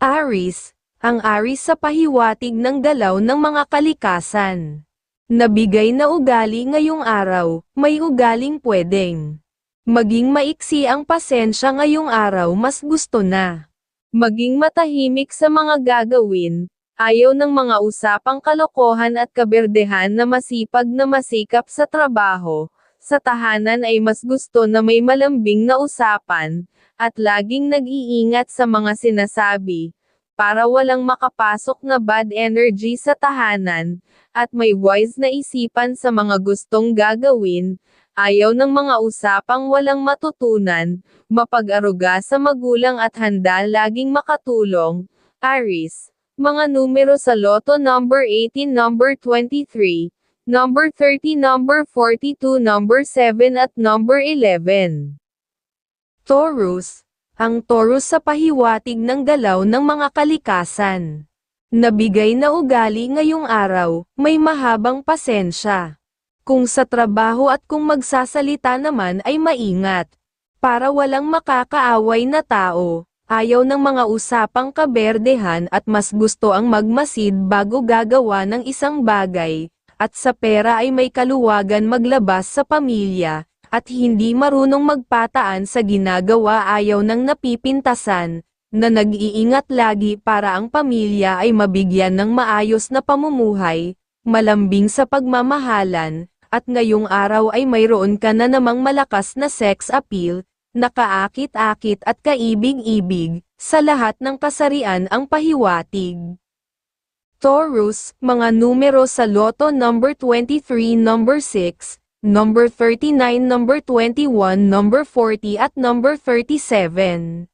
Aris, ang Aris sa pahiwatig ng galaw ng mga kalikasan. Nabigay na ugali ngayong araw, may ugaling pwedeng. Maging maiksi ang pasensya ngayong araw mas gusto na. Maging matahimik sa mga gagawin, ayaw ng mga usapang kalokohan at kaberdehan na masipag na masikap sa trabaho, sa tahanan ay mas gusto na may malambing na usapan, at laging nag-iingat sa mga sinasabi, para walang makapasok na bad energy sa tahanan, at may wise na isipan sa mga gustong gagawin, ayaw ng mga usapang walang matutunan, mapag-aruga sa magulang at handa laging makatulong. Aris, mga numero sa loto number 18, number 23, number 30, number 42, number 7 at number 11. Taurus, ang Taurus sa pahiwatig ng galaw ng mga kalikasan. Nabigay na ugali ngayong araw, may mahabang pasensya. Kung sa trabaho at kung magsasalita naman ay maingat. Para walang makakaaway na tao, ayaw ng mga usapang kaberdehan at mas gusto ang magmasid bago gagawa ng isang bagay, at sa pera ay may kaluwagan maglabas sa pamilya, at hindi marunong magpataan sa ginagawa ayaw ng napipintasan, na nag-iingat lagi para ang pamilya ay mabigyan ng maayos na pamumuhay, malambing sa pagmamahalan, at ngayong araw ay mayroon ka na namang malakas na sex appeal, nakaakit-akit at kaibig-ibig, sa lahat ng kasarian ang pahiwatig. Taurus, mga numero sa loto number 23, number 6, number 39, number 21, number 40 at number 37.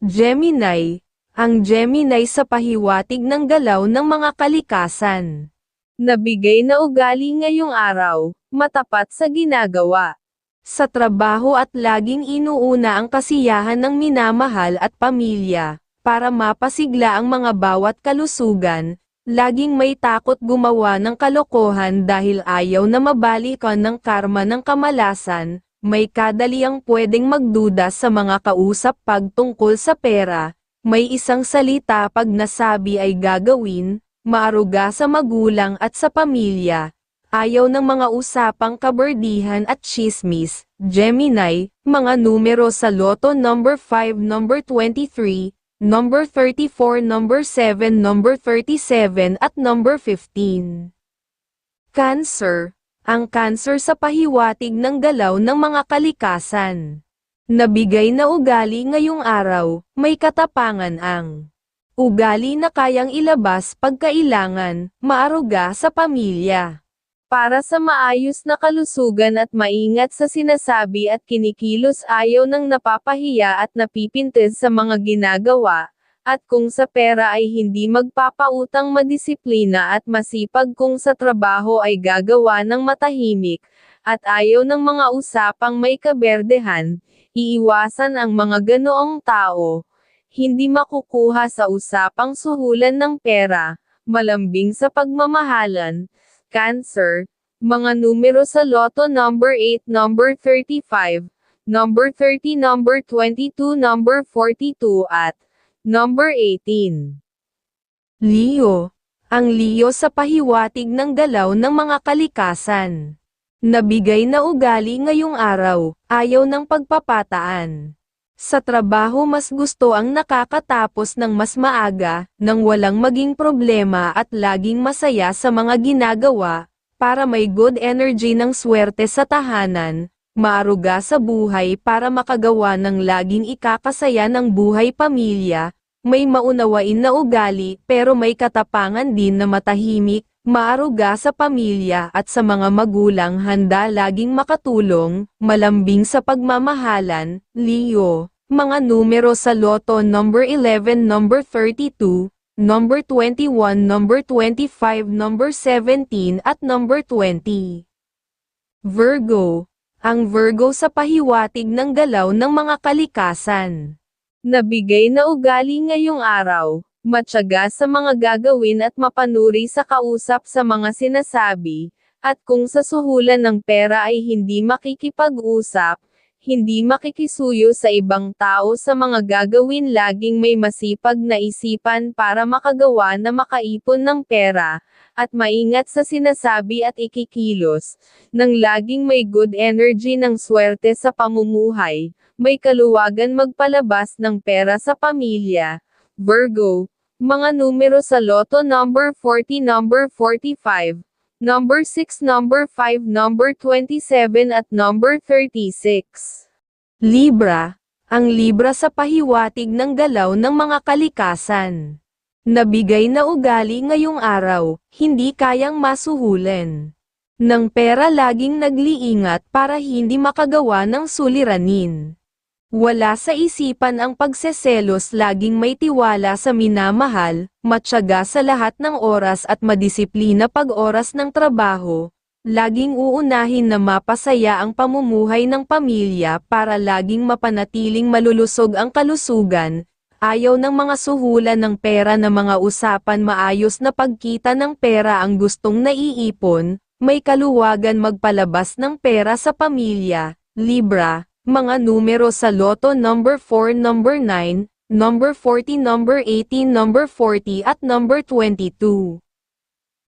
Gemini, ang Gemini sa pahiwatig ng galaw ng mga kalikasan. Nabigay na ugali ngayong araw, matapat sa ginagawa. Sa trabaho at laging inuuna ang kasiyahan ng minamahal at pamilya, para mapasigla ang mga bawat kalusugan, laging may takot gumawa ng kalokohan dahil ayaw na mabalikan ng karma ng kamalasan, may kadaliang pwedeng magduda sa mga kausap pagtungkol sa pera, may isang salita pag nasabi ay gagawin, maaruga sa magulang at sa pamilya, ayaw ng mga usapang kaberdihan at chismis, Gemini, mga numero sa loto number 5, number 23, number 34, number 7, number 37 at number 15. Cancer, ang cancer sa pahiwatig ng galaw ng mga kalikasan. Nabigay na ugali ngayong araw, may katapangan ang ugali na kayang ilabas pagkailangan, maaruga sa pamilya para sa maayos na kalusugan at maingat sa sinasabi at kinikilos ayaw ng napapahiya at napipintis sa mga ginagawa, at kung sa pera ay hindi magpapautang madisiplina at masipag kung sa trabaho ay gagawa ng matahimik, at ayaw ng mga usapang may kaberdehan, iiwasan ang mga ganoong tao, hindi makukuha sa usapang suhulan ng pera, malambing sa pagmamahalan, Cancer, mga numero sa loto number 8, number 35, number 30, number 22, number 42 at number 18. Leo, ang Leo sa pahiwatig ng galaw ng mga kalikasan. Nabigay na ugali ngayong araw, ayaw ng pagpapataan. Sa trabaho mas gusto ang nakakatapos ng mas maaga, nang walang maging problema at laging masaya sa mga ginagawa, para may good energy ng swerte sa tahanan, maaruga sa buhay para makagawa ng laging ikakasaya ng buhay pamilya, may maunawain na ugali pero may katapangan din na matahimik, maaruga sa pamilya at sa mga magulang handa laging makatulong, malambing sa pagmamahalan, Leo, mga numero sa loto number 11, number 32, number 21, number 25, number 17 at number 20. Virgo, ang Virgo sa pahiwatig ng galaw ng mga kalikasan. Nabigay na ugali ngayong araw, matyaga sa mga gagawin at mapanuri sa kausap sa mga sinasabi, at kung sa suhulan ng pera ay hindi makikipag-usap, hindi makikisuyo sa ibang tao sa mga gagawin laging may masipag na isipan para makagawa na makaipon ng pera, at maingat sa sinasabi at ikikilos, nang laging may good energy ng swerte sa pamumuhay, may kaluwagan magpalabas ng pera sa pamilya. Virgo, mga numero sa Lotto number 40 number 45, number 6 number 5 number 27 at number 36. Libra, ang Libra sa pahiwatig ng galaw ng mga kalikasan. Nabigay na ugali ngayong araw, hindi kayang masuhulan. Ng pera laging nagliingat para hindi makagawa ng suliranin. Wala sa isipan ang pagseselos laging may tiwala sa minamahal, matyaga sa lahat ng oras at madisiplina pag oras ng trabaho, laging uunahin na mapasaya ang pamumuhay ng pamilya para laging mapanatiling malulusog ang kalusugan, ayaw ng mga suhulan ng pera na mga usapan maayos na pagkita ng pera ang gustong naiipon, may kaluwagan magpalabas ng pera sa pamilya, Libra, mga numero sa Lotto number 4 number 9, number 40 number 18 number 40 at number 22.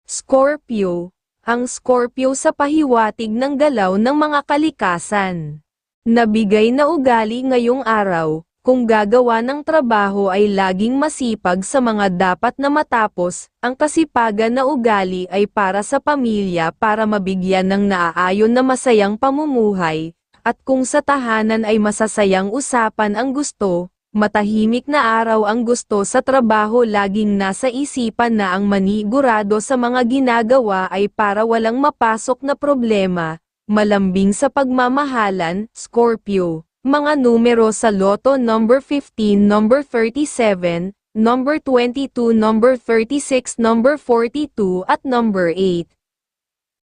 Scorpio, ang Scorpio sa pahiwatig ng galaw ng mga kalikasan. Nabigay na ugali ngayong araw, kung gagawa ng trabaho ay laging masipag sa mga dapat na matapos, ang kasipagan na ugali ay para sa pamilya para mabigyan ng naaayon na masayang pamumuhay, at kung sa tahanan ay masasayang usapan ang gusto, matahimik na araw ang gusto sa trabaho laging nasa isipan na ang manigurado sa mga ginagawa ay para walang mapasok na problema, malambing sa pagmamahalan, Scorpio. Mga numero sa Lotto number 15, number 37, number 22, number 36, number 42 at number 8.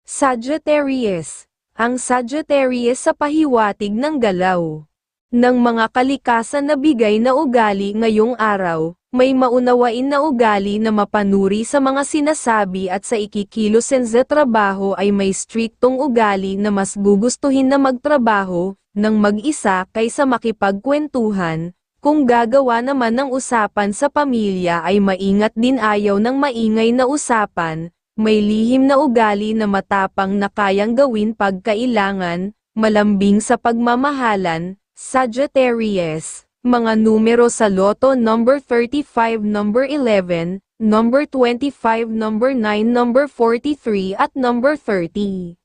Sagittarius ang Sagittarius sa pahiwatig ng galaw. Ng mga kalikasan na bigay na ugali ngayong araw, may maunawain na ugali na mapanuri sa mga sinasabi at sa ikikilosen sa trabaho ay may striktong ugali na mas gugustuhin na magtrabaho, ng mag-isa kaysa makipagkwentuhan, kung gagawa naman ng usapan sa pamilya ay maingat din ayaw ng maingay na usapan, may lihim na ugali na matapang na kayang gawin pag kailangan, malambing sa pagmamahalan, Sagittarius, mga numero sa Lotto number 35 number 11, number 25 number 9 number 43 at number 30.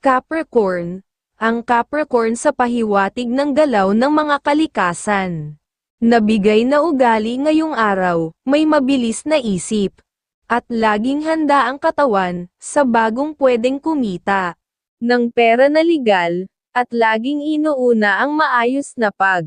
Capricorn, ang Capricorn sa pahiwatig ng galaw ng mga kalikasan. Nabigay na ugali ngayong araw, may mabilis na isip, at laging handa ang katawan, sa bagong pwedeng kumita, ng pera na legal, at laging inuuna ang maayos na pag.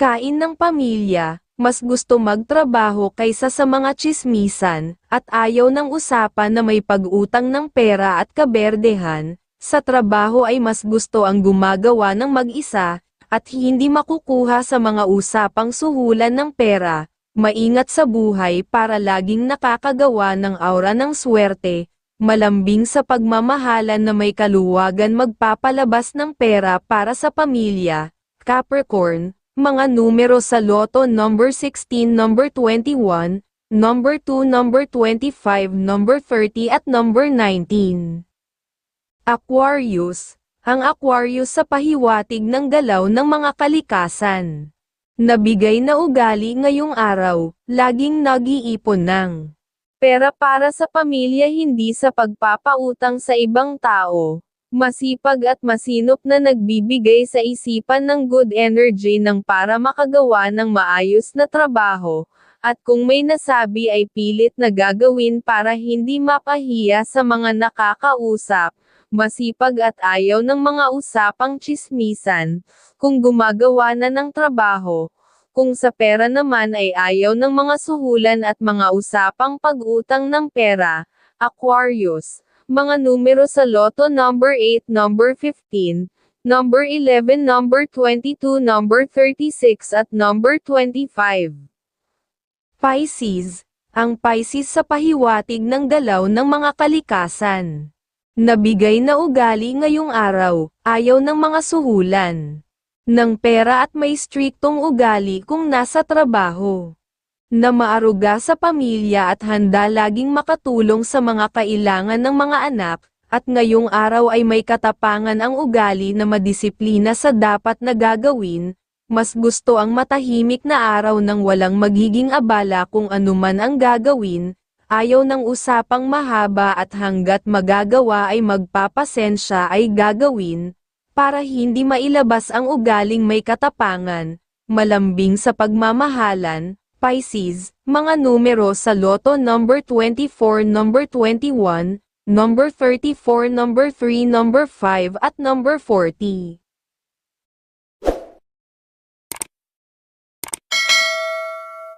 Kain ng pamilya, mas gusto magtrabaho kaysa sa mga chismisan, at ayaw ng usapan na may pag-utang ng pera at kaberdehan, sa trabaho ay mas gusto ang gumagawa ng mag-isa, at hindi makukuha sa mga usapang suhulan ng pera, maingat sa buhay para laging nakakagawa ng aura ng swerte, malambing sa pagmamahalan na may kaluwagan magpapalabas ng pera para sa pamilya, Capricorn, mga numero sa Lotto number 16 number 21, number 2 number 25 number 30 at number 19. Aquarius, ang Aquarius sa pahiwatig ng galaw ng mga kalikasan. Nabigay na ugali ngayong araw, laging nag-iipon ng pera para sa pamilya hindi sa pagpapautang sa ibang tao. Masipag at masinop na nagbibigay sa isipan ng good energy ng para makagawa ng maayos na trabaho, at kung may nasabi ay pilit na gagawin para hindi mapahiya sa mga nakakausap, masipag at ayaw ng mga usapang chismisan, kung gumagawa na ng trabaho, kung sa pera naman ay ayaw ng mga suhulan at mga usapang pag-utang ng pera, Aquarius, mga numero sa Lotto number 8, number 15, number 11, number 22, number 36 at number 25. Pisces, ang Pisces sa pahiwatig ng dalaw ng mga kalikasan. Nabigay na ugali ngayong araw, ayaw ng mga suhulan. Ng pera at may striktong ugali kung nasa trabaho. Na maaruga sa pamilya at handa laging makatulong sa mga kailangan ng mga anak, at ngayong araw ay may katapangan ang ugali na madisiplina sa dapat na gagawin, mas gusto ang matahimik na araw ng walang magiging abala kung anuman ang gagawin, ayaw ng usapang mahaba at hanggat magagawa ay magpapasensya ay gagawin, para hindi mailabas ang ugaling may katapangan, malambing sa pagmamahalan, Pisces, mga numero sa Lotto number 24, number 21, number 34, number 3, number 5 at number 40.